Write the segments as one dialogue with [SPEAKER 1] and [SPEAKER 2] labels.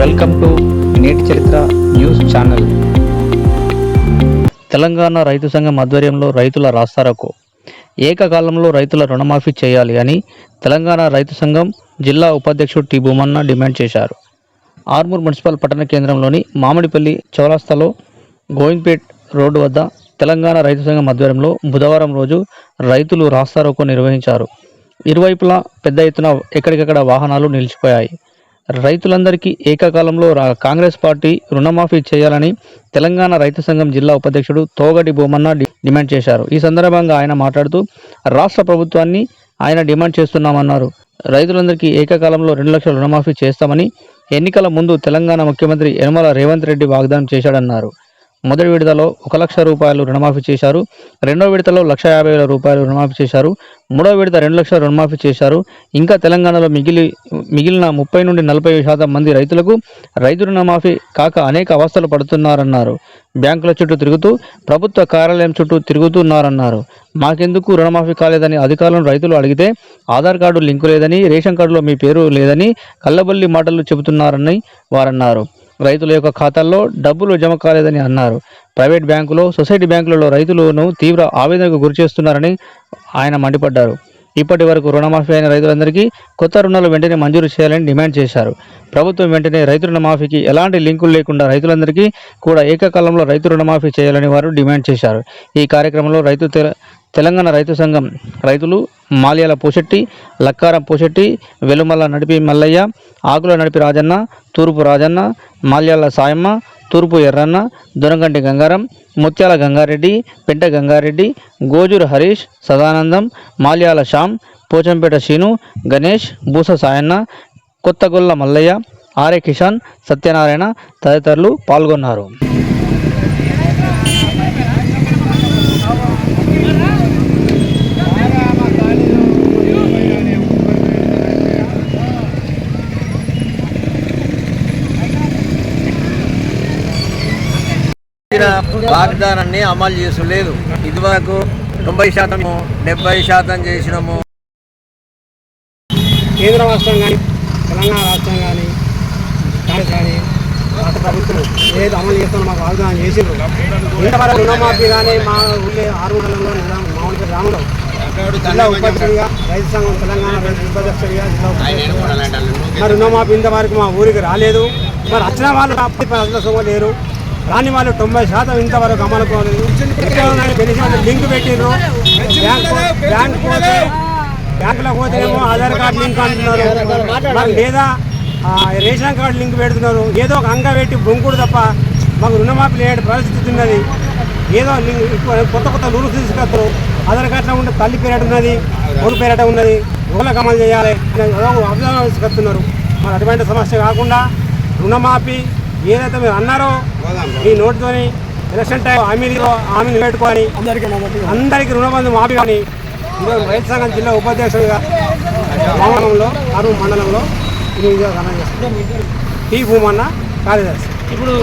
[SPEAKER 1] Welcome to నేటి చరిత్ర news channel. Telangana రైతు సంఘం ఆధ్వర్యంలో రైతుల రాస్తారకు ఏకకాలంలో రైతుల రుణమాఫీ చేయాలి అని తెలంగాణ రైతు సంఘం జిల్లా ఉపాధ్యక్షుడు టి భూమన్న డిమాండ్ చేశారు. ఆర్మూర్ మున్సిపల్ పట్టణ కేంద్రంలోని మామిడిపల్లి చౌరాస్తాలో గోవింద్పేట్ రోడ్డు వద్ద తెలంగాణ రైతు సంఘం ఆధ్వర్యంలో బుధవారం రోజు రైతులు రాస్తారోకో నిర్వహించారు. ఇరువైపులా పెద్ద ఎత్తున ఎక్కడికక్కడ వాహనాలు నిలిచిపోయాయి. రైతులందరికీ ఏకకాలంలో రా- కాంగ్రెస్ పార్టీ రుణమాఫీ చేయాలని తెలంగాణ రైతు సంఘం జిల్లా ఉపాధ్యక్షుడు తోగటి భూమన్న డిమాండ్ చేశారు. ఈ సందర్భంగా ఆయన మాట్లాడుతూ రాష్ట్ర ప్రభుత్వాన్ని ఆయన డిమాండ్ చేస్తున్నామన్నారు. రైతులందరికీ ఏకకాలంలో రెండు లక్షల రుణమాఫీ చేస్తామని ఎన్నికల ముందు తెలంగాణ ముఖ్యమంత్రి యనమల రేవంత్ రెడ్డి వాగ్దానం చేశాడన్నారు. మొదటి విడతలో ఒక లక్ష రూపాయలు రుణమాఫీ చేశారు. రెండో విడతలో లక్ష యాభై వేల రూపాయలు రుణమాఫీ చేశారు. మూడో విడత రెండు లక్షల రుణమాఫీ చేశారు. ఇంకా తెలంగాణలో మిగిలి మిగిలిన ముప్పై నుండి నలభై శాతం మంది రైతులకు రైతు రుణమాఫీ కాక అనేక అవస్థలు పడుతున్నారన్నారు. బ్యాంకుల చుట్టూ తిరుగుతూ ప్రభుత్వ కార్యాలయం చుట్టూ తిరుగుతున్నారన్నారు. మాకెందుకు రుణమాఫీ కాలేదని అధికారులను రైతులు అడిగితే ఆధార్ కార్డు లింకు లేదని రేషన్ కార్డులో మీ పేరు లేదని కల్లబల్లి మాటలు చెబుతున్నారని వారన్నారు. రైతుల యొక్క ఖాతాల్లో డబ్బులు జమ కాలేదని అన్నారు. ప్రైవేట్ బ్యాంకులో సొసైటీ బ్యాంకులలో రైతులను తీవ్ర ఆవేదనకు గురిచేస్తున్నారని ఆయన మండిపడ్డారు. ఇప్పటి వరకు రుణమాఫీ అయిన రైతులందరికీ కొత్త రుణాలు వెంటనే మంజూరు చేయాలని డిమాండ్ చేశారు. ప్రభుత్వం వెంటనే రైతు రుణమాఫీకి ఎలాంటి లింకులు లేకుండా రైతులందరికీ కూడా ఏకకాలంలో రైతు రుణమాఫీ చేయాలని వారు డిమాండ్ చేశారు. ఈ కార్యక్రమంలో రైతు తెలంగాణ రైతు సంఘం రైతులు మాల్యాల పోశెట్టి లక్కారం పోశెట్టి వెలుమల్ల నడిపి మల్లయ్య ఆకుల నడిపి రాజన్న తూర్పు రాజన్న మాల్యాల సాయమ్మ తూర్పు ఎర్రన్న దొనగంటి గంగారం ముత్యాల గంగారెడ్డి పెంట గంగారెడ్డి గోజూరు హరీష్ సదానందం మాల్యాల శ్యామ్ పోచంపేట శీను గణేష్ బూస సాయన్న కొత్తగొల్ల మల్లయ్య ఆర్ఏ కిషాన్ సత్యనారాయణ తదితరులు పాల్గొన్నారు.
[SPEAKER 2] వాగ్దానాన్ని అమలు చేసలేదు ఇదివరకు తొంభై శాతము డెబ్బై శాతం చేసినాము.
[SPEAKER 3] కేంద్ర రాష్ట్రం కానీ తెలంగాణ రాష్ట్రం కానీ కాంగ్రెస్ కానీ రాష్ట్ర ప్రభుత్వం ఏది అమలు చేస్తున్నా మాకు వాగ్దానం చేసిండ్రు. ఇంతవరకు రుణమాఫీ కానీ మా ఊళ్ళో ఆరు మండలంలో నిజాం మామూలుగా గ్రామంలో జిల్లా ఉపాధ్యక్షుడిగా రైతు సంఘం తెలంగాణ రైతు ఉపాధ్యక్షుడిగా జిల్లా మరి రుణమాఫీ ఇంతవరకు మా ఊరికి రాలేదు. మరి వచ్చిన వాళ్ళు అప్పటి ప్రజల సొమ్ము లేరు. కానీ వాళ్ళు తొంభై శాతం ఇంతవరకు అమలు కాలేదు లింక్ పెట్టిండ్రు బ్యాంక్ బ్యాంక్ పోతే బ్యాంకులో పోతేనేమో ఆధార్ కార్డు లింక్ అంటున్నారు. లేదా రేషన్ కార్డు లింక్ పెడుతున్నారు. ఏదో ఒక అంగ పెట్టి బొంకుడు తప్ప మాకు రుణమాఫీ లేని పరిస్థితి ఉన్నది. ఏదో లింక్ కొత్త కొత్త రూల్స్ తీసుకొస్తారు. ఆధార్ కార్డులో ఉంటే తల్లి పేరట ఉన్నది ఊరు పేరట ఉన్నది. ఊళ్ళకి అమలు చేయాలి? అభిజానం తీసుకొస్తున్నారు. మరి అటువంటి సమస్య కాకుండా రుణమాఫీ ఏదైతే మీరు అన్నారో ఈ నోటుతోని ఎలక్షన్ టైం హామీలో హామీని పెట్టుకొని అందరికీ రుణబంధు మాఫీ కానీ ఈరోజు రైతు సంఘం జిల్లా ఉపాధ్యక్షుడిగా మండలంలో అరువు మండలంలో ఈ చేస్తున్నాం. టి భూమన్న కార్యదర్శి. ఇప్పుడు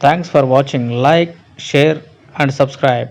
[SPEAKER 1] thanks for watching like share and subscribe